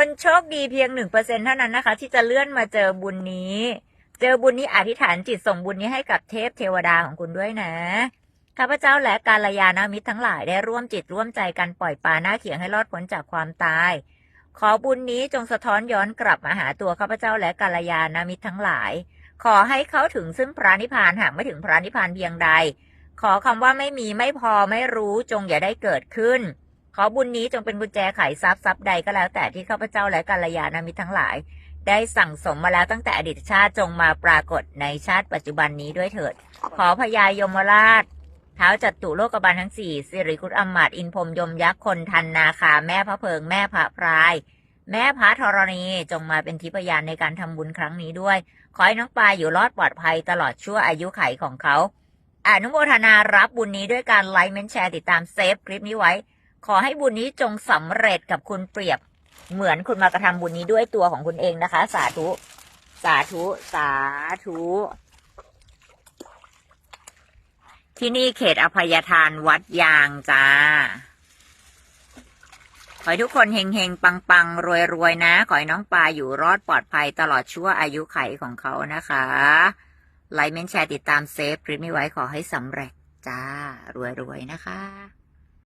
คนโชคดีเพียงหนึ่งเปอร์เซ็นเท่านั้นนะคะ ที่จะเลื่อนมาเจอบุญนี้ เจอบุญนี้อธิษฐานจิตส่งบุญนี้ให้กับเทพเทวดาของคุณด้วยนะข้าพเจ้าและกาลยานามิตรทั้งหลายได้ร่วมจิตร่วมใจกันปล่อยปลาหน้าเขียงให้รอดพ้นจากความตาย ขอบุญนี้จงสะท้อนย้อนกลับมาหาตัวข้าพเจ้าและกาลยานามิตรทั้งหลาย ขอให้เขาถึงซึ่งพระนิพพานหากไม่ถึงพระนิพพานเพียงใด ขอคำว่าไม่มีไม่พอไม่รู้จงอย่าได้เกิดขึ้น ขอบุญนี้จงเป็นกุญแจไขทรัพย์ทรัพย์ใดก็แล้วแต่ที่ข้าพเจ้าและกัลยาณมิตรทั้งหลาย ได้สั่งสมมาแล้วตั้งแต่อดีตชาติจงมาปรากฏในชาติปัจจุบันนี้ด้วยเถิด ขอพญายมราชเท้าจัตุโลกบาลทั้งสี่สิริกุตอมมาตอินพรมยมยักษ์คนทันนาคาแม่พระเพิงแม่พระพราย แม่พระธรณีจงมาเป็นทิพยานในการทำบุญครั้งนี้ด้วย ขอให้น้องปลายอยู่รอดปลอดภัยตลอดชั่วอายุไขของเขาอนุโมทนารับบุญนี้ด้วยการไลค์เมนแชร์ติดตามเซฟคลิปนี้ไว้ ขอให้บุญนี้จงสำเร็จกับคุณเปรียบ เหมือนคุณมากระทำบุญนี้ด้วยตัวของคุณเองนะคะ สาธุ สาธุ สาธุ ที่นี่เขตอภัยทานวัดยางจ้า ขอให้ทุกคนเฮงเฮงปังปังรวยรวยๆ นะ ขอให้น้องปลาอยู่รอดปลอดภัยตลอดชั่วอายุไขของเขานะคะ ไลค์เมนแชร์ติดตามเซฟคลิปนี้ไว้ขอให้สำเร็จจ้ารวยรวยๆนะคะ